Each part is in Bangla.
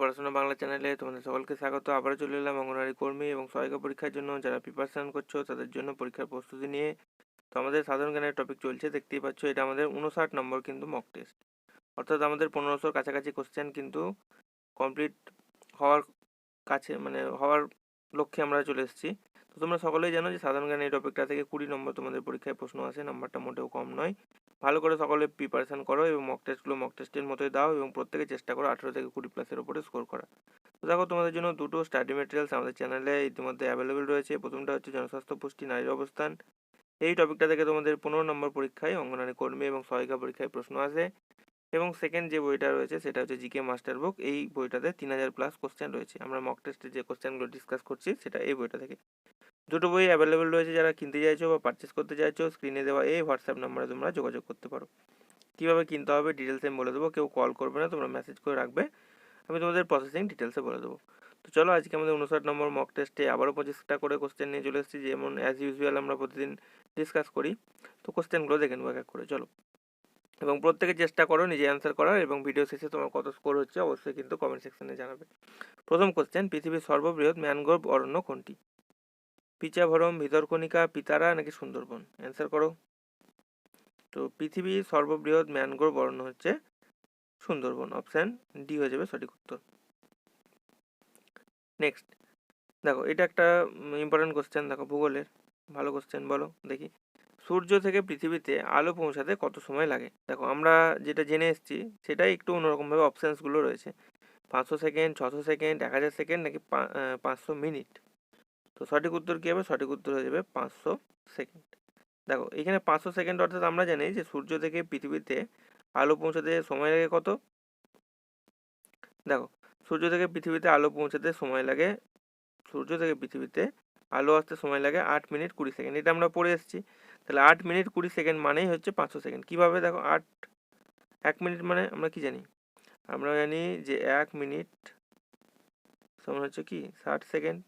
পড়াশোনা বাংলা চ্যানেলে তোমাদের সকলকে স্বাগত। আবারও চলে এলাম অঙ্গনওয়াড়ি কর্মী এবং সহায়িকা পরীক্ষার জন্য। যারা প্রিপারেশন করছ, তাদের জন্য পরীক্ষার প্রস্তুতি নিয়ে তো আমাদের সাধারণ জ্ঞানের টপিক চলছে। দেখতেই পাচ্ছ, এটা আমাদের উনষাট নম্বর কিন্তু মক টেস্ট অর্থাৎ আমাদের পনেরোশোর কাছাকাছি কোশ্চেন কিন্তু কমপ্লিট হওয়ার কাছে মানে হওয়ার লক্ষ্যে আমরা চলে এসেছি। তো তোমরা সকলেই জানো যে সাধারণ জ্ঞান এই টপিকটা থেকে কুড়ি নম্বর তোমাদের পরীক্ষায় প্রশ্ন আসে। নাম্বারটা মোটেও কম নয়। ভালো করে সকলে প্রিপারেশন করো এবং মক টেস্টগুলো মক টেস্টের মতোই দাও এবং প্রত্যেকে চেষ্টা করো আঠেরো থেকে কুড়ি প্লাসের উপরে স্কোর করা তো দেখো তোমাদের জন্য দুটো স্টাডি মেটেরিয়ালস আমাদের চ্যানেলে ইতিমধ্যে অ্যাভেলেবেল রয়েছে। প্রথমটা হচ্ছে জনস্বাস্থ্য পুষ্টি নারীর অবস্থান। এই টপিকটা থেকে তোমাদের পনেরো নম্বর পরীক্ষায় অঙ্গনারী কর্মী এবং সহায়িকা পরীক্ষায় প্রশ্ন আসে। এবং সেকেন্ড যে বইটা রয়েছে সেটা হচ্ছে জিকে মাস্টার বুক এই বইটাতে তিন হাজার প্লাস কোশ্চেন রয়েছে। আমরা মক টেস্টে যে কোশ্চেনগুলো ডিসকাস করছি সেটা এই বইটা থেকে। দুটো বই অ্যাভেলেবেল রয়েছে যারা কিনতে চাইছো বা পারচেস করতে চাইছো স্ক্রিনে দেওয়া এই হোয়াটসঅ্যাপ নাম্বারে তোমরা যোগাযোগ করতে পারো। কীভাবে কিনতে হবে ডিটেলস আমি বলে দেবো, কেউ কল করবে না, তোমরা মেসেজ করে রাখবে, আমি তোমাদের প্রসেসিং ডিটেলসে বলে দেবো। তো চলো আজকে আমাদের উনষাট নম্বর মক টেস্টে আবারও পঁচিশটা করে কোশ্চেন নিয়ে চলে এসেছি, যেমন অ্যাজ ইউজুয়াল আমরা প্রতিদিন ডিসকাস করি। তো কোশ্চেনগুলো দেখে নেব এক এক করে, চলো। এবং প্রত্যেকে চেষ্টা করো নিজে অ্যান্সার করার এবং ভিডিও শেষে তোমার কত স্কোর হচ্ছে, অবশ্যই কিন্তু কমেন্ট সেকশনে জানাবে। প্রথম কোশ্চেন পৃথিবীর সর্ববৃহৎ ম্যানগ্রোভ অরণ্য কোনটি? পিচাভরম ভিতরকণিকা পিতারা নাকি সুন্দরবন? অ্যান্সার করো। তো পৃথিবীর সর্ববৃহৎ ম্যানগ্রোভ অরণ্য হচ্ছে সুন্দরবন। অপশান ডি হয়ে যাবে সঠিক উত্তর। নেক্সট দেখো, এটা একটা ইম্পর্টেন্ট কোশ্চেন দেখো, ভূগোলের। ভালো কোশ্চেন বলো, দেখি। সূর্য থেকে পৃথিবীতে আলো পৌঁছাতে কত সময় লাগে? দেখো, আমরা যেটা জেনে এসেছি, সেটাই একটু অন্যরকমভাবে অপশানসগুলো রয়েছে। পাঁচশো সেকেন্ড, ছশো সেকেন্ড, এক হাজার সেকেন্ড, নাকি পাঁচশো মিনিট? তো সঠিক উত্তর কী হবে? সঠিক উত্তর হয়ে যাবে পাঁচশো সেকেন্ড দেখো, এখানে পাঁচশো সেকেন্ড অর্থাৎ আমরা জানি যে সূর্য থেকে পৃথিবীতে আলো পৌঁছাতে সময় লাগে কত? দেখো, সূর্য থেকে পৃথিবীতে আলো পৌঁছাতে সময় লাগে, সূর্য থেকে পৃথিবীতে আলো আসতে সময় লাগে আট মিনিট কুড়ি সেকেন্ড এটা আমরা পড়ে এসেছি। তাহলে আট মিনিট কুড়ি সেকেন্ড মানেই হচ্ছে পাঁচশো সেকেন্ড কীভাবে? দেখো, আট, এক মিনিট মানে আমরা কি জানি? আমরা জানি যে এক মিনিট সমান হচ্ছে কি? ষাট সেকেন্ড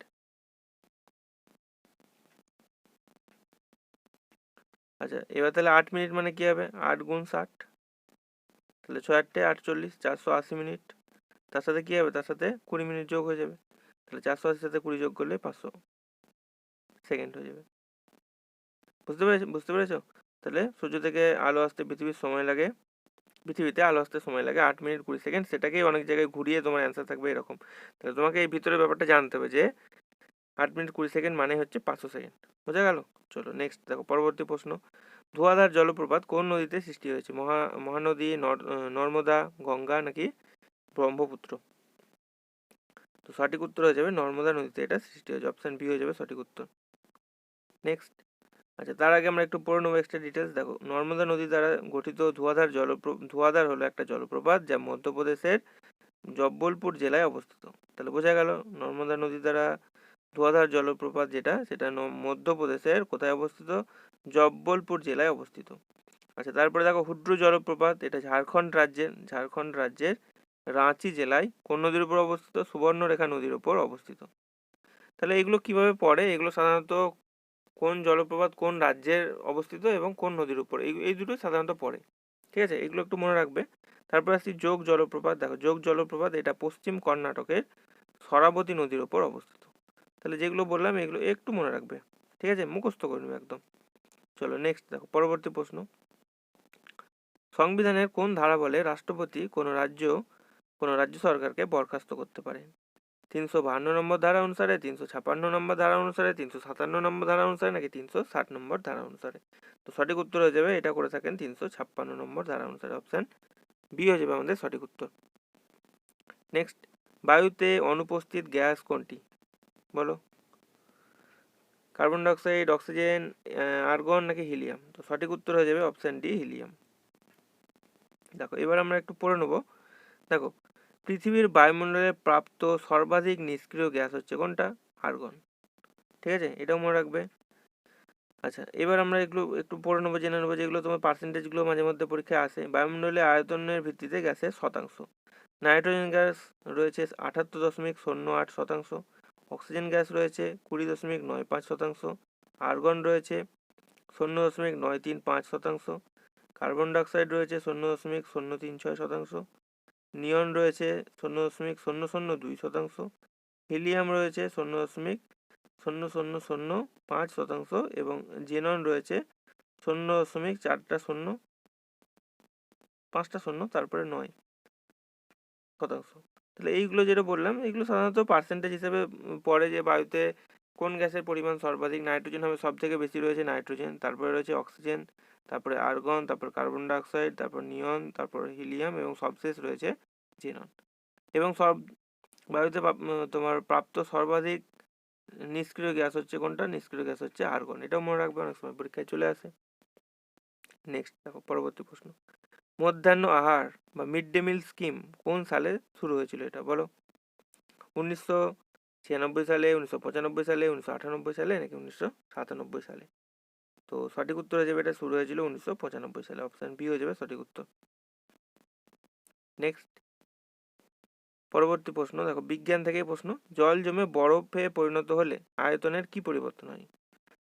আচ্ছা এবার তাহলে আট মিনিট মানে কী হবে? আট গুণ ষাট। তাহলে ছয় আটটে আটচল্লিশ, চারশো আশি মিনিট। তার সাথে কী হবে? তার সাথে কুড়ি মিনিট যোগ হয়ে যাবে। তাহলে চারশো আশির সাথে কুড়ি যোগ করলে পাঁচশো সেকেন্ড হয়ে যাবে। বুঝতে পেরেছ, বুঝতে পেরেছ? তাহলে সূর্য থেকে আলো আসতে পৃথিবীর সময় লাগে। পৃথিবীতে আলো আসতে সময় লাগে আট মিনিট কুড়ি সেকেন্ড। সেটাকেই অনেক জায়গায় ঘুরিয়ে তোমার অ্যান্সার থাকবে এরকম। তাহলে তোমাকে এই ভিতরের ব্যাপারটা জানতে হবে যে আট মিনিট কুড়ি সেকেন্ড মানে হচ্ছে পাঁচশো সেকেন্ড। বোঝা গেল? চলো নেক্সট দেখো, পরবর্তী প্রশ্ন। ধোয়াধার জলপ্রপাত কোন নদীতে সৃষ্টি হয়েছে? মহা, মহানদী নর্মদা, গঙ্গা নাকি ব্রহ্মপুত্র? তো সঠিক উত্তর হয়ে যাবে নর্মদা নদীতে এটা সৃষ্টি হয়েছে। অপশান বি হয়ে যাবে সঠিক উত্তর। নেক্সট আচ্ছা তার আগে আমরা একটু পড়ে নেব এক্সট্রা ডিটেলস দেখো, নর্মদা নদী দ্বারা গঠিত ধোয়াধার জলপ্র, ধোয়াধার হলো একটা জলপ্রপাত যা মধ্যপ্রদেশের জব্বলপুর জেলায় অবস্থিত। তাহলে বোঝা গেল, নর্মদা নদী দ্বারা ধোয়াধার জলপ্রপাত যেটা, সেটা মধ্যপ্রদেশের কোথায় অবস্থিত? জব্বলপুর জেলায় অবস্থিত। আচ্ছা তারপরে দেখো হুড্রু জলপ্রপাত, এটা ঝাড়খণ্ড রাজ্যের ঝাড়খণ্ড রাজ্যের রাঁচি জেলায় কোন নদীর উপর অবস্থিত? সুবর্ণরেখা নদীর উপর অবস্থিত। তাহলে এগুলো কীভাবে পড়ে? এগুলো সাধারণত কোন জলপ্রপাত কোন রাজ্যের অবস্থিত এবং কোন নদীর উপর? এই এই দুটোই সাধারণত পড়ে। ঠিক আছে? এগুলো একটু মনে রাখবে। তারপর আসছি যোগ জলপ্রপাত। দেখো যোগ জলপ্রপাত, এটা পশ্চিম কর্ণাটকের সরাবতী নদীর উপর অবস্থিত। তাহলে যেগুলো বললাম, এগুলো একটু মনে রাখবে। ঠিক আছে? মুখস্থ করে নেবে একদম। চলো নেক্সট দেখো, পরবর্তী প্রশ্ন। সংবিধানের কোন ধারা বলে রাষ্ট্রপতি কোনো রাজ্য কোনো রাজ্য সরকারকে বরখাস্ত করতে পারে? তিনশো বাহান্ন নম্বর ধারা অনুসারে, তিনশো ছাপান্ন নম্বর ধারা অনুসারে, তিনশো সাতান্ন নম্বর ধারা অনুসারে, নাকি তিনশো ষাট নম্বর ধারা অনুসারে? তো সঠিক উত্তর হয়ে যাবে, এটা করে থাকেন তিনশো ছাপ্পান্ন নম্বর ধারা অনুসারে অপশান বি হয়ে যাবে আমাদের সঠিক উত্তর। নেক্সট বায়ুতে অনুপস্থিত গ্যাস কোনটি? বলো। কার্বন ডাইঅক্সাইড, অক্সিজেন আর্গন নাকি হিলিয়াম? তো সঠিক উত্তর হয়ে যাবে অপশান ডি, হিলিয়াম। দেখো, এবার আমরা একটু পড়ে নেব। দেখো, পৃথিবীর বায়ুমণ্ডলে প্রাপ্ত সর্বাধিক নিষ্ক্রিয় গ্যাস হচ্ছে কোনটা? আর্গন। ঠিক আছে? এটাও মনে রাখবে। আচ্ছা এবার আমরা এগুলো একটু পড়ে নেব, জেনে নেব যেগুলো তোমার পার্সেন্টেজগুলো মাঝে মধ্যে পরীক্ষায় আসে। বায়ুমণ্ডলে আয়তনের ভিত্তিতে গ্যাসের শতাংশ। নাইট্রোজেন গ্যাস রয়েছে আটাত্তর দশমিক শূন্য আট শতাংশ। অক্সিজেন গ্যাস রয়েছে কুড়ি দশমিক নয় পাঁচ শতাংশ, আর্গন রয়েছে শূন্য দশমিক নয় তিন পাঁচ শতাংশ, কার্বন ডাইঅক্সাইড রয়েছে শূন্য দশমিক শূন্য তিন ছয় শতাংশ, নিয়ন রয়েছে শূন্য দশমিক শূন্য শূন্য দুই শতাংশ, হিলিয়াম রয়েছে শূন্য দশমিক শূন্য শূন্য শূন্য পাঁচ শতাংশ এবং জেনন রয়েছে শূন্য দশমিক চারটা শূন্য, পাঁচটা শূন্য তারপরে নয় শতাংশ। তাহলে এইগুলো যেটা বললাম, এগুলো সাধারণত পার্সেন্টেজ হিসেবে পড়ে যে বায়ুতে কোন গ্যাসের পরিমাণ সর্বাধিক নাইট্রোজেন হবে সব থেকে বেশি রয়েছে নাইট্রোজেন তারপরে রয়েছে অক্সিজেন তারপরে আর্গন তারপর কার্বন ডাইঅক্সাইড তারপর নিয়ন তারপর হিলিয়াম এবং সবশেষ রয়েছে জেনন এবং সব বায়ুতে তোমার প্রাপ্ত সর্বাধিক নিষ্ক্রিয় গ্যাস হচ্ছে কোনটা? নিষ্ক্রিয় গ্যাস হচ্ছে আর্গন এটাও মনে রাখবে অনেক সময় পরীক্ষায় চলে আসে। নেক্সট দেখো, পরবর্তী প্রশ্ন। মধ্যাহ্ন আহার বা মিড ডে মিল স্কিম কোন সালে শুরু হয়েছিল এটা বলো? উনিশশো ছিয়ানব্বই সালে, উনিশশো পঁচানব্বই সালে, উনিশশো আটানব্বই সালে নাকি উনিশশো সাতানব্বই সালে? তো সঠিক উত্তর হয়ে যাবে এটা শুরু হয়েছিল উনিশশো পঁচানব্বই সালে। অপশান বি হয়ে যাবে সঠিক উত্তর। নেক্সট পরবর্তী প্রশ্ন, দেখো, বিজ্ঞান থেকেই প্রশ্ন, জল জমে বরফে পরিণত হলে আয়তনের কি পরিবর্তন হয়?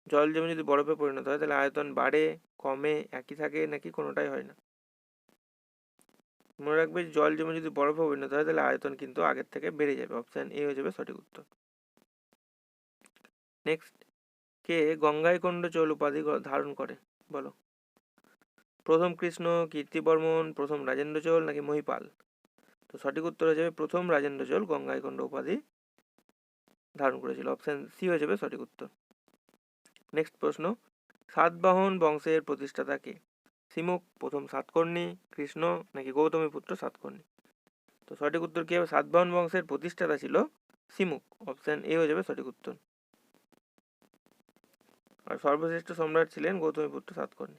জল জমে যদি বরফে পরিণত হয়, তাহলে আয়তন বাড়ে, কমে, একই থাকে, নাকি কোনোটাই হয় না? মনে রাখবে জল জমে যদি বরফে পরিণত হয় তাহলে আয়তন কিন্তু আগের থেকে বেড়ে যাবে। অপশান এ হয়ে যাবে সঠিক উত্তর। নেক্সট কে গঙ্গাইকোণ্ড চোল উপাধি ধারণ করে? বলো। প্রথম কৃষ্ণ কীর্তিবর্মন প্রথম রাজেন্দ্র চোল নাকি মহিপাল? তো সঠিক উত্তর হয়ে যাবে প্রথম রাজেন্দ্র চোল গঙ্গাইকোণ্ড উপাধি ধারণ করেছিল। অপশান সি হয়ে যাবে সঠিক উত্তর। নেক্সট প্রশ্ন সাতবাহন বংশের প্রতিষ্ঠাতা কে? সিমুক, প্রথম সাতকর্ণী, কৃষ্ণ নাকি গৌতমী পুত্র সাতকর্ণী। তো সঠিক উত্তর কি হবে? সাতবাহন বংশের প্রতিষ্ঠাতা ছিল সিমুক। অপশান এ হয়ে যাবে সঠিক উত্তর। আর সর্বশ্রেষ্ঠ সম্রাট ছিলেন গৌতমী পুত্র সাতকর্ণী।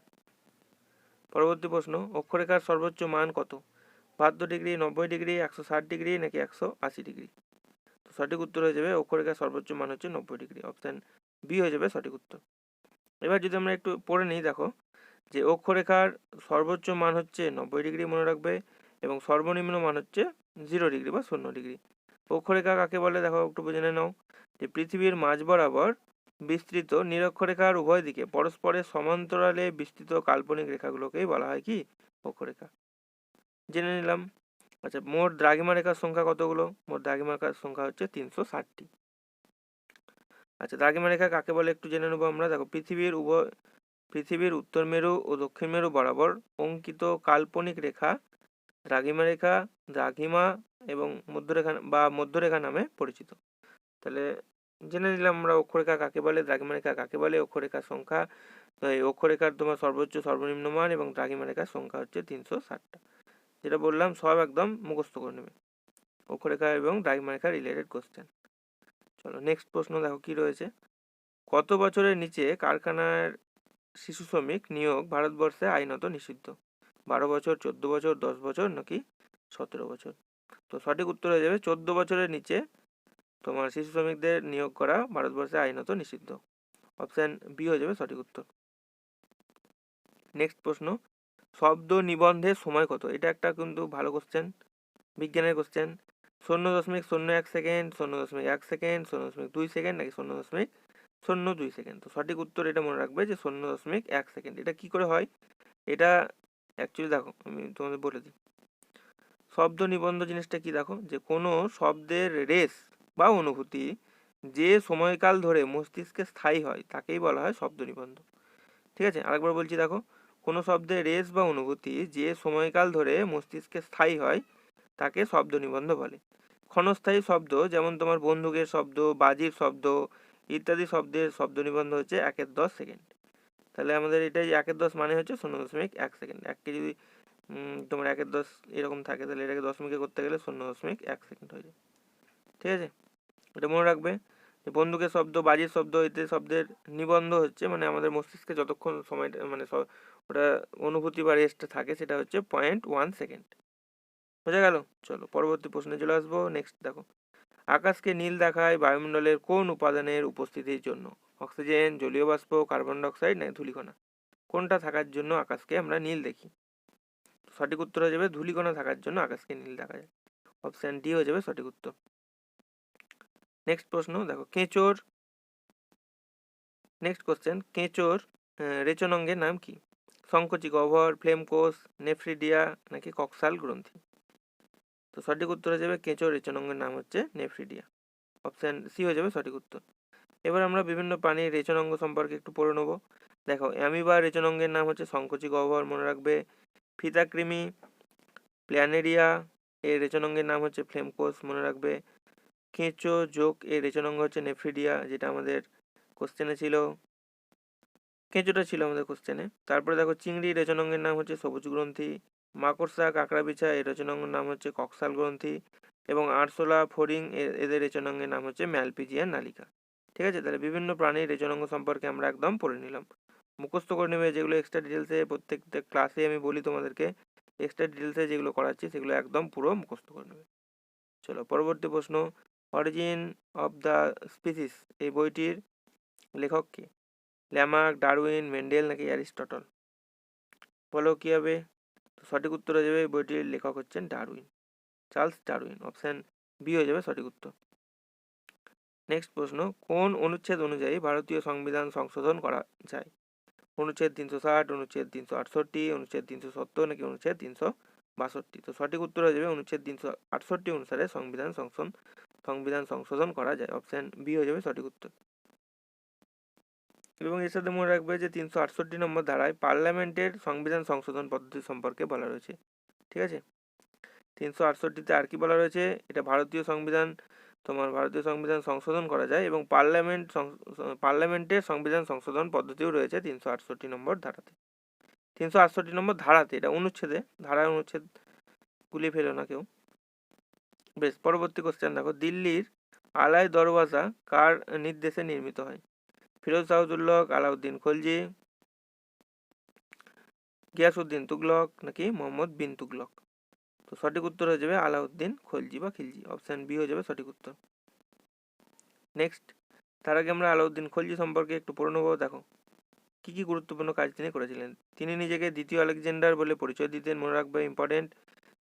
পরবর্তী প্রশ্ন, অক্ষরেখার সর্বোচ্চ মান কত? বাহাত্তর ডিগ্রি, নব্বই ডিগ্রি, একশো ষাট ডিগ্রি নাকি একশো আশি ডিগ্রি? তো সঠিক উত্তর হয়ে যাবে, অক্ষরেখার সর্বোচ্চ মান হচ্ছে নব্বই ডিগ্রি। অপশান বি হয়ে যাবে সঠিক উত্তর। এবার যদি আমরা একটু পড়ে নিই, দেখো। যে অক্ষরেখার সর্বোচ্চ মান হচ্ছে নব্বই ডিগ্রি মনে রাখবে এবং সর্বনিম্ন মান হচ্ছে জিরো ডিগ্রি বা শূন্য ডিগ্রি। অক্ষরেখা কাকে বলে? দেখো, একটু বুঝে নাও। যে পৃথিবীর মাঝ বরাবর বিস্তৃত নিরক্ষরেখার উভয় দিকে পরস্পরের সমান্তরালে বিস্তৃত কাল্পনিক রেখাগুলোকেই বলা হয় কি? অক্ষরেখা। জেনে নিলাম। আচ্ছা মোট দ্রাঘিমা রেখার সংখ্যা কতগুলো? মোট দ্রাঘিমা রেখার সংখ্যা হচ্ছে তিনশো ষাটটি। আচ্ছা দ্রাঘিমা রেখা কাকে বলে? একটু জেনে নেব আমরা। দেখো, পৃথিবীর উভয় পৃথিবীর উত্তর মেরু ও দক্ষিণ মেরু বরাবর অঙ্কিত কাল্পনিক রেখা, দ্রাঘিমা রেখা, দ্রাঘিমা এবং মধ্যরেখা বা মধ্যরেখা নামে পরিচিত। তাহলে জেনে নিলাম আমরা অক্ষরেখা কাকে বলে, দ্রাঘিমা রেখা কাকে বলে, অক্ষরেখার সংখ্যা এই অক্ষরেখার তোমার সর্বোচ্চ, সর্বনিম্ন মান এবং দ্রাঘিমা রেখার সংখ্যা হচ্ছে তিনশো ষাটটা। যেটা বললাম, সব একদম মুখস্থ করে নেবে। অক্ষরেখা এবং দ্রাঘিমা রেখা রিলেটেড কোশ্চেন চলো নেক্সট প্রশ্ন দেখো কি রয়েছে। কত বছরের নিচে কারখানার শিশু শ্রমিক নিয়োগ ভারতবর্ষে আইনত নিষিদ্ধ। বারো বছর, চোদ্দ বছর, দশ বছর নাকি সতেরো বছর? তো সঠিক উত্তর হয়ে যাবে, চোদ্দ বছরের নিচে তোমার শিশু শ্রমিকদের নিয়োগ করা ভারতবর্ষে আইনত নিষিদ্ধ। অপশান বি হয়ে যাবে সঠিক উত্তর। নেক্সট প্রশ্ন, শব্দ নিবন্ধের সময় কত? এটা একটা কিন্তু ভালো কোশ্চেন বিজ্ঞানের কোশ্চেন শূন্য দশমিক শূন্য এক সেকেন্ড, শূন্য দশমিক এক সেকেন্ড, শূন্য দশমিক দুই সেকেন্ড নাকি শূন্য দশমিক শূন্য দুই সেকেন্ড। তো সঠিক উত্তর এটা মনে রাখবে যে শূন্য দশমিক এক সেকেন্ড। এটা কি করে হয়? এটা অ্যাকচুয়ালি দেখো, আমি তোমাদের বলে দিই। শব্দ নিবন্ধ জিনিসটা কি দেখো? যে কোনো শব্দের রেস বা অনুভূতি যে সময়কাল ধরে মস্তিষ্কে স্থায়ী হয়, তাকেই বলা হয় শব্দ নিবন্ধ। ঠিক আছে? আরেকবার বলছি দেখো, কোনো শব্দের রেস বা অনুভূতি যে সময়কাল ধরে মস্তিষ্কে স্থায়ী হয়, তাকে শব্দ নিবন্ধ বলে। ক্ষণস্থায়ী শব্দ যেমন তোমার বন্দুকের শব্দ, বাজির শব্দ ইত্যাদি শব্দের শব্দ নিবন্ধ হচ্ছে একের দশ সেকেন্ড। তাহলে আমাদের এটাই একের দশ মানে হচ্ছে শূন্য দশমিক এক সেকেন্ড। এককে যদি তোমার একের দশ এরকম থাকে, তাহলে এটাকে দশমিকে করতে গেলে শূন্য দশমিক এক সেকেন্ড হয়ে যায়। ঠিক আছে? এটা মনে রাখবে যে বন্দুকের শব্দ, বাজির শব্দ ইত্যাদি শব্দের নিবন্ধ হচ্ছে মানে আমাদের মস্তিষ্কে যতক্ষণ সময়টা মানে ওটা অনুভূতি বা রেস্টটা থাকে, সেটা হচ্ছে পয়েন্ট ওয়ান সেকেন্ড বোঝা গেল? চলো, পরবর্তী প্রশ্নে চলে আসব। নেক্সট দেখো। আকাশকে নীল দেখায় বায়ুমণ্ডলের কোন উপাদানের উপস্থিতির জন্য? অক্সিজেন জলীয় বাষ্প কার্বন ডাইঅক্সাইড না ধূলিকণা? কোনটা থাকার জন্য আকাশকে আমরা নীল দেখি? সঠিক উত্তর হয়ে যাবে ধূলিকণা থাকার জন্য আকাশকে নীল দেখা যায়। অপশান ডি হয়ে যাবে সঠিক উত্তর। নেক্সট প্রশ্ন দেখো কেঁচোর। নেক্সট কোশ্চেন কেঁচোর আহ, রেচনাঙ্গের নাম কি? সংকোচী গহ্বর ফ্লেম কোষ নেফ্রিডিয়া নাকি কক্সাল গ্রন্থি? তো সঠিক উত্তর হয়ে যাবে কেঁচো রেচনাঙ্গের নাম হচ্ছে নেফ্রিডিয়া। অপশান সি হয়ে যাবে সঠিক উত্তর। এবার আমরা বিভিন্ন প্রাণীর রেচনাঙ্গ সম্পর্কে একটু পড়ে নেব। দেখো অ্যামিবা রেচনাঙ্গের নাম হচ্ছে সংকোচী গহ্বর, মনে রাখবে। ফিতাকৃমি, প্ল্যানেরিয়া, এর রেচনাঙ্গের নাম হচ্ছে ফ্লেমকোষ মনে রাখবে। কেঁচো যোগ এর রেচনাঙ্গ হচ্ছে নেফ্রিডিয়া, যেটা আমাদের কোশ্চেনে ছিল। কেঁচোটা ছিল আমাদের কোশ্চেনে তারপরে দেখো চিংড়ি রেচনাঙ্গের নাম হচ্ছে সবুজ গ্রন্থি মাকড়সা কাঁকড়া বিছা এর রেচনাঙ্গের নাম হচ্ছে কক্সাল গ্রন্থি এবং আরশোলা, ফড়িং, এ- এদের রেচনাঙ্গের নাম হচ্ছে ম্যালপিজিয়ান নালিকা। ঠিক আছে? তাহলে বিভিন্ন প্রাণীর রেচনাঙ্গ সম্পর্কে আমরা একদম পড়ে নিলাম। মুখস্থ করে নেবে যেগুলো এক্সট্রা ডিটেলসে প্রত্যেকটা ক্লাসে আমি বলি তোমাদেরকে। এক্সট্রা ডিটেলসে যেগুলো করাচ্ছি সেগুলো একদম পুরো মুখস্থ করে নেবে। চলো, পরবর্তী প্রশ্ন। অরিজিন অফ দ্য স্পিসিস এই বইটির লেখক কে? ল্যামার্ক, ডারউইন, মেন্ডেল নাকি অ্যারিস্টটল? বলো কী হবে? তো সঠিক উত্তর হয়ে যাবে এই বইটির লেখক হচ্ছেন Darwin. Charles Darwin, option B হয়ে যাবে সঠিক উত্তর। নেক্সট প্রশ্ন, কোন অনুচ্ছেদ অনুযায়ী ভারতীয় সংবিধান সংশোধন করা যায়? অনুচ্ছেদ তিনশো ষাট, অনুচ্ছেদ তিনশো আটষট্টি, অনুচ্ছেদ তিনশো সত্তর নাকি অনুচ্ছেদ তিনশো বাষট্টি? তো সঠিক উত্তর হয়ে যাবে অনুচ্ছেদ তিনশো আটষট্টি অনুসারে সংবিধান সংশোধন সংবিধান সংশোধন করা যায়। অপশান বি হয়ে যাবে সঠিক উত্তর। এবং এর সাথে মনে রাখবে যে তিনশো আটষট্টি নম্বর ধারায় পার্লামেন্টের সংবিধান সংশোধন পদ্ধতি সম্পর্কে বলা রয়েছে। ঠিক আছে? তিনশো আটষট্টিতে আর কি বলা রয়েছে? এটা ভারতীয় সংবিধান, তোমার ভারতীয় সংবিধান সংশোধন করা যায় এবং পার্লামেন্ট পার্লামেন্টের সংবিধান সংশোধন পদ্ধতিও রয়েছে তিনশো আটষট্টি নম্বর ধারাতে। তিনশো আটষট্টি নম্বর ধারাতে, এটা অনুচ্ছেদে, ধারায় অনুচ্ছেদ গুলি ফেলো না কেউ। বেশ, পরবর্তী কোশ্চেন দেখো। দিল্লির আলাই দরওয়াজা কার নির্দেশে নির্মিত হয়? ফিরোজ শাহদুল্লক আলাউদ্দিন খলজি, গিয়াসউদ্দিন তুগলক নাকি মোহাম্মদ বিন তুগলক? তো সঠিক উত্তর হয়ে যাবে আলাউদ্দিন খলজি বা খিলজি। অপশান বি হয়ে যাবে সঠিক উত্তর। নেক্সট তার আগে আমরা আলাউদ্দিন খলজি সম্পর্কে একটু পড়ে দেখো, কী কী গুরুত্বপূর্ণ কাজ তিনি করেছিলেন? তিনি নিজেকে দ্বিতীয় আলেকজান্ডার বলে পরিচয় দিতেন, মনে রাখবে ইম্পর্টেন্ট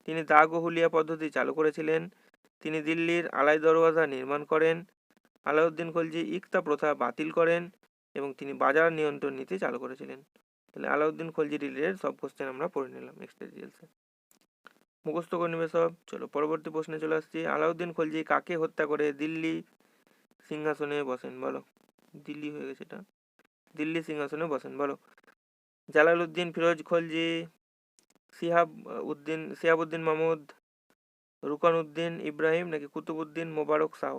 তিনি দাগ ও হুলিয়া পদ্ধতি চালু করেছিলেন। তিনি দিল্লির আলাই দরওয়াজা নির্মাণ করেন। আলাউদ্দিন খলজি ইকতা প্রথা বাতিল করেন এবং তিনি বাজার নিয়ন্ত্রণ নীতি চালু করেছিলেন। তাহলে আলাউদ্দিন খলজি রিলেটেড সব কোশ্চেন আমরা পড়ে নিলাম এক্সট্রা ডিটেলসে মুখস্থ করে নেবে সব। চলো পরবর্তী প্রশ্নে চলে আসছি। আলাউদ্দিন খলজি কাকে হত্যা করে? দিল্লি সিংহাসনে বসেন, বলো। দিল্লি হয়ে গেছে এটা। দিল্লি সিংহাসনে বসেন, বলো। জালালউদ্দিন ফিরোজ খলজি, সিহাব উদ্দিন সিহাবুদ্দিন মাহমুদ রুকন উদ্দিন ইব্রাহিম নাকি কুতুবউদ্দিন মোবারক শাহ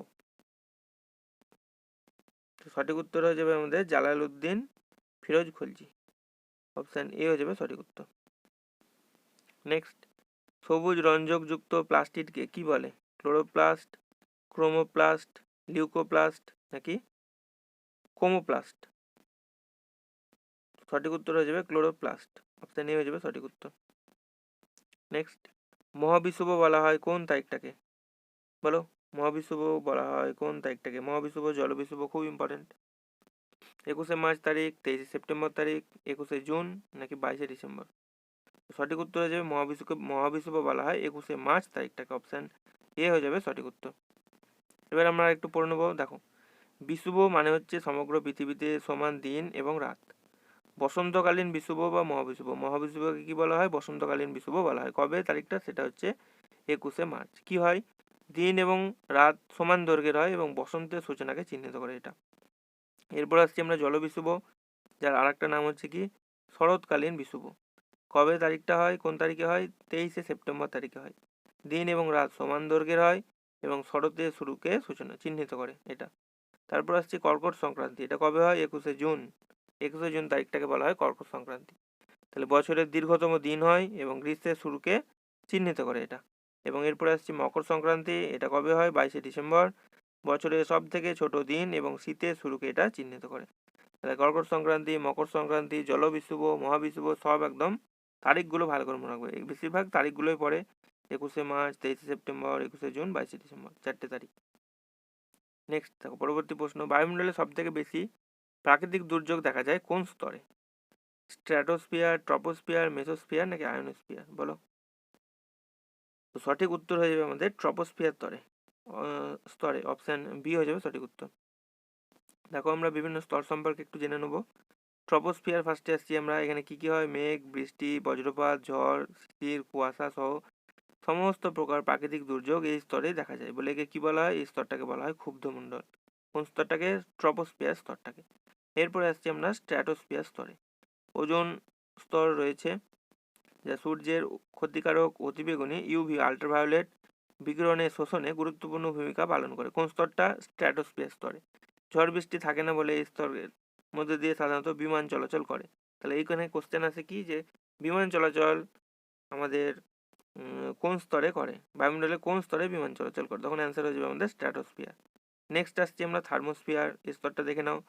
সঠিক উত্তর হয়ে যাবে আমাদের জালালউদ্দিন ফিরোজ খলজি। অপশান এ হয়ে যাবে সঠিক উত্তর। নেক্সট সবুজ রঞ্জকযুক্ত প্লাস্টিককে কি বলে? ক্লোরোপ্লাস্ট, ক্রোমোপ্লাস্ট, লিউকোপ্লাস্ট নাকি কোমোপ্লাস্ট? সঠিক উত্তর হয়ে যাবে ক্লোরোপ্লাস্ট। অপশান এ হয়ে যাবে সঠিক উত্তর। নেক্সট মহাবিষুব বলা হয় কোন তারিখটাকে? বলো। মহাবিষুব বলা হয়, কোন তারিখটাকে? মহাবিষুব, জলবিষুব খুব ইম্পর্টেন্ট একুশে মার্চ তারিখ, তেইশে সেপ্টেম্বর তারিখ, একুশে জুন নাকি বাইশে ডিসেম্বর? সঠিক উত্তর হয়ে যাবে মহাবিষুকে মহাবিষুব বলা হয় একুশে মার্চ তারিখটাকে অপশান এ হয়ে যাবে সঠিক উত্তর। এবার আমরা একটু পড়ে নেব, দেখো। বিষুব মানে হচ্ছে সমগ্র পৃথিবীতে সমান দিন এবং রাত। বসন্তকালীন বিষুব বা মহাবিষুব মহাবিষুবকে কি বলা হয়? বসন্তকালীন বিষুব বলা হয়। কবে তারিখটা? সেটা হচ্ছে একুশে মার্চ। কি হয়? দিন এবং রাত সমান দৈর্ঘ্যের হয় এবং বসন্তের সূচনাকে চিহ্নিত করে এটা। এরপর আসছি আমরা জলবিষুব যার আরেকটা নাম হচ্ছে কি? শরৎকালীন বিষুব কবে তারিখটা হয়? কোন তারিখে হয়? তেইশে সেপ্টেম্বর তারিখে হয়। দিন এবং রাত সমান দৈর্ঘ্যের হয় এবং শরতের শুরুকে সূচনা চিহ্নিত করে এটা। তারপর আসছে কর্কট সংক্রান্তি। এটা কবে হয়? একুশে জুন। একুশে জুন তারিখটাকে বলা হয় কর্কট সংক্রান্তি। তাহলে বছরের দীর্ঘতম দিন হয় এবং গ্রীষ্মের শুরুকে চিহ্নিত করে এটা। এবং এরপরে আসছে মকর সংক্রান্তি, এটা কবে হয়? বাইশে ডিসেম্বর। বছরের সব থেকে ছোট দিন এবং শীতের শুরুকে এটা চিহ্নিত করে। তাহলে কর্কট সংক্রান্তি, মকর সংক্রান্তি জলবিষুব মহাবিষুব সব একদম তারিখগুলো ভালো করে মনে রাখবে। বেশিরভাগ তারিখগুলোই পড়ে একুশে মার্চ, তেইশে সেপ্টেম্বর, একুশে জুন, বাইশে ডিসেম্বর, চারটে তারিখ। নেক্সট দেখো, পরবর্তী প্রশ্ন। বায়ুমণ্ডলে সব থেকে বেশি প্রাকৃতিক দুর্যোগ দেখা যায় কোন স্তরে? স্ট্র্যাটোস্ফিয়ার, ট্রপোস্ফিয়ার, মেসোস্ফিয়ার নাকি আয়নোস্ফিয়ার? বলো। তো সঠিক উত্তর হয়ে যাবে আমাদের ট্রপোস্ফিয়ার স্তরে। স্তরে অপশান বি হয়ে যাবে সঠিক উত্তর। দেখো আমরা বিভিন্ন স্তর সম্পর্কে একটু জেনে নেব। ট্রপোস্ফিয়ার ফার্স্টে আসছি আমরা। এখানে কি কি হয়? মেঘ, বৃষ্টি, বজ্রপাত, ঝড় স্থির কুয়াশা সহ সমস্ত প্রকার প্রাকৃতিক দুর্যোগ এই স্তরেই দেখা যায়। বলে একে কি বলা হয়? এই স্তরটাকে বলা হয় ক্ষুব্ধমণ্ডল কোন স্তরটাকে? ট্রপোস্ফিয়ার স্তরটাকে। এরপরে আসছি আমরা স্ট্র্যাটোস্ফিয়ার স্তরে। ওজোন স্তর রয়েছে যা সূর্যের ক্ষতিকারক অতিবেগুনি ইউভি আল্ট্রাভায়োলেট বিকিরণের শোষণে গুরুত্বপূর্ণ ভূমিকা পালন করে। কোন স্তরটা? স্ট্র্যাটোস্ফিয়ার স্তরে। ঝড় বৃষ্টি থাকে না বলে এই স্তরের মধ্যে দিয়ে সাধারণত বিমান চলাচল করে। তাহলে এইখানে কোশ্চেন আছে কি যে, বিমান চলাচল আমাদের কোন স্তরে করে? বায়ুমণ্ডলে কোন স্তরে বিমান চলাচল করে? তখন অ্যান্সার হয়ে যাবে আমাদের স্ট্র্যাটোস্ফিয়ার নেক্সট আসছি আমরা থার্মোস্ফিয়ার স্তরটা দেখে নাও।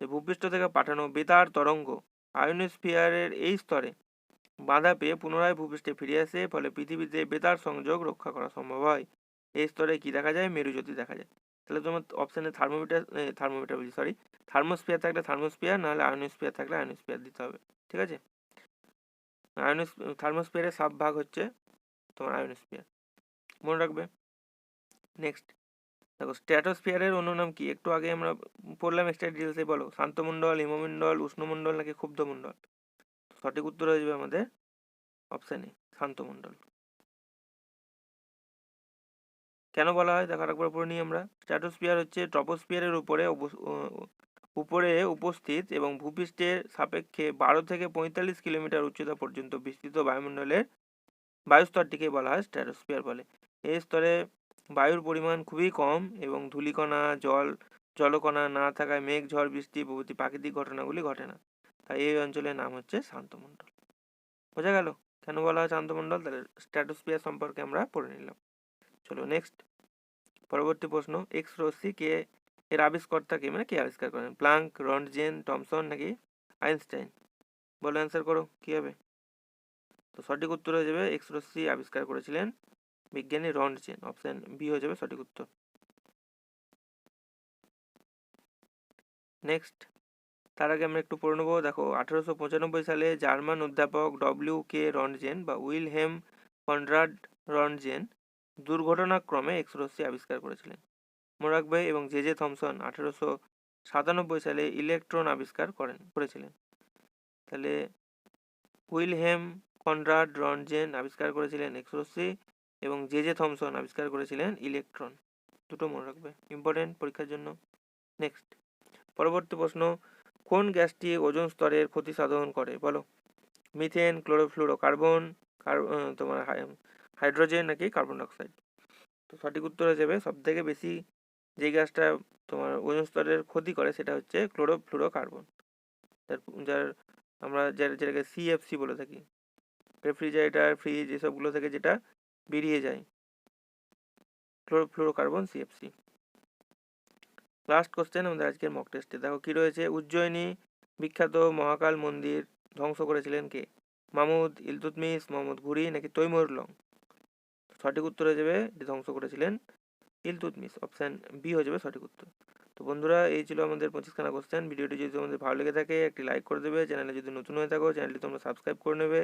যে ভূপৃষ্ঠ থেকে পাঠানো বেতার তরঙ্গ আয়নোস্ফিয়ারের এই স্তরে বাধা পেয়ে পুনরায় ভূপৃষ্ঠে ফিরে আসে, ফলে পৃথিবীতে বেতার সংযোগ রক্ষা করা সম্ভব হয়। এই স্তরে কি দেখা যায়? মেরুজ্যোতি দেখা যায়। তাহলে তোমার অপশানে থার্মোমিটার থার্মোমিটার বলছি সরি থার্মোস্ফিয়ার থাকলে থার্মোস্ফিয়ার নাহলে আয়নোস্ফিয়ার থাকলে আয়নোস্ফিয়ার দিতে হবে, ঠিক আছে? আয়নোস থার্মোস্ফিয়ারের সাব ভাগ হচ্ছে তোমার আয়নোস্ফিয়ার মনে রাখবে? নেক্সট দেখো স্ট্র্যাটোস্ফিয়ারের অন্য নাম কি? একটু আগে আমরা পড়লাম এক্সট্রা ডিটেলসে বলো, শান্তমণ্ডল, হিমমণ্ডল, উষ্ণমণ্ডল নাকি ক্ষুব্ধমণ্ডল? সঠিক উত্তর হয়ে যাবে আমাদের অপশানে শান্তমণ্ডল কেন বলা হয়? দেখো একবার পড়ে নিই আমরা। স্ট্র্যাটোস্ফিয়ার হচ্ছে ট্রপোস্ফিয়ারের উপরে উপরে উপস্থিত এবং ভূপৃষ্ঠের সাপেক্ষে বারো থেকে পঁয়তাল্লিশ কিলোমিটার উচ্চতা পর্যন্ত বিস্তৃত বায়ুমণ্ডলের বায়ুস্তরটিকে বলা হয় স্ট্র্যাটোস্ফিয়ার বলে। এই স্তরে বায়ুর পরিমাণ খুবই কম এবং ধূলিকণা, জল, জলকণা না থাকায় মেঘ, ঝড়, বৃষ্টি প্রভৃতি প্রাকৃতিক ঘটনাগুলি ঘটে না। তাই এই অঞ্চলের নাম হচ্ছে শান্তমণ্ডল। বোঝা গেল? কেন বলা হয় শান্তমণ্ডল? তাহলে স্ট্র্যাটোস্ফিয়ার সম্পর্কে আমরা পড়ে নিলাম। চলো নেক্সট পরবর্তী প্রশ্ন এক্স রশ্মি কে এর আবিষ্কর্তা কে মানে কে আবিষ্কার করেন? প্লাঙ্ক, রন্টজেন, টমসন নাকি আইনস্টাইন? বলো অ্যান্সার করো, কি হবে? তো সঠিক উত্তর হয়ে যাবে এক্স রশ্মি আবিষ্কার করেছিলেন বিজ্ঞানী রন্টজেন। অপশন বি হয়ে যাবে সঠিক উত্তর। নেক্সট তার আগে আমরা একটু পড়ে নেব। দেখো, আঠারোশো পঁচানব্বই সালে জার্মান অধ্যাপক ডব্লিউ কে রনজেন বা উইলহেম কনরাড রনজেন দুর্ঘটনাক্রমে এক্স রশ্মি আবিষ্কার করেছিলেন। রাখবে, এবং জে জে থমসন আঠেরোশো সাতানব্বই সালে ইলেকট্রন আবিষ্কার করেন, করেছিলেন। তাহলে উইলহেম কনরাড রনজেন আবিষ্কার করেছিলেন এক্স রশ্মি এবং জে জে থমসন আবিষ্কার করেছিলেন ইলেকট্রন। দুটো মনে রাখবে ইম্পর্টেন্ট পরীক্ষার জন্য। নেক্সট পরবর্তী প্রশ্ন কোন গ্যাসটি ওজোন স্তরের ক্ষতি সাধন করে? বলো। মিথেন, ক্লোরোফ্লুরো, কার্বন তোমার হাইড্রোজেন নাকি কার্বন ডাইঅক্সাইড? তো সঠিক উত্তর হয়ে যাবে সব থেকে বেশি যে গ্যাসটা তোমার ওজোন স্তরের ক্ষতি করে সেটা হচ্ছে ক্লোরোফ্লুরোকার্বন যার যার আমরা যার যেটাকে সিএফসি বলে থাকি। রেফ্রিজারেটার, ফ্রিজ, এসবগুলো থেকে যেটা বেরিয়ে যায়। ক্লোরোফ্লুরোকার্বন সিএফসি লাস্ট কোশ্চেন আমাদের আজকের মক টেস্টে দেখো, কি রয়েছে? উজ্জয়িনী বিখ্যাত মহাকাল মন্দির ধ্বংস করেছিলেন কে? মামুদ ইলতুতমিশ, মোহাম্মদ ঘুরি নাকি তৈমুর লং? সঠিক উত্তর হয়ে যাবে, এটি ধ্বংস করেছিলেন ইলতুতমিশ। অপশান বি হয়ে যাবে সঠিক উত্তর। তো বন্ধুরা, এই ছিল আমাদের পঁচিশখানা কোশ্চেন ভিডিওটি যদি তোমাদের ভালো লেগে থাকে, একটি লাইক করে দেবে। চ্যানেলে যদি নতুন হয়ে থাকো, চ্যানেলটি তোমরা সাবস্ক্রাইব করে নেবে।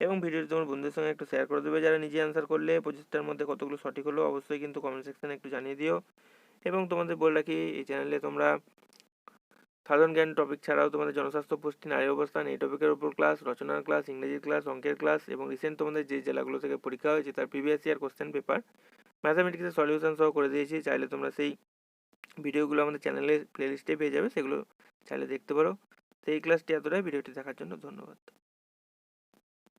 এবং ভিডিওটি তোমার বন্ধুদের সঙ্গে একটু শেয়ার করে দেবে। যারা নিজে অ্যান্সার করলে পঁচিশটার মধ্যে কতগুলো সঠিক হলো, অবশ্যই কিন্তু কমেন্ট সেকশনে একটু জানিয়ে দিও। এবং তোমাদের বলে রাখি, এই চ্যানেলে তোমরা সাধারণ জ্ঞান টপিক ছাড়াও তোমাদের জনস্বাস্থ্য, পুষ্টি, নারী অবস্থান, এই টপিকের উপর ক্লাস রচনার ক্লাস ইংরেজির ক্লাস অঙ্কের ক্লাস এবং রিসেন্ট তোমাদের যে জেলাগুলো থেকে পরীক্ষা হয়েছে তার প্রিভিয়াস ইয়ার কোশ্চেন পেপার ম্যাথামেটিক্সের সলিউশন সহ করে দিয়েছি। চাইলে তোমরা সেই ভিডিওগুলো আমাদের চ্যানেলে প্লেলিস্টে পেয়ে যাবে, সেগুলো চাইলে দেখতে পারো। তো এই ক্লাসটি এতটাই ভিডিওটি দেখার জন্য ধন্যবাদ।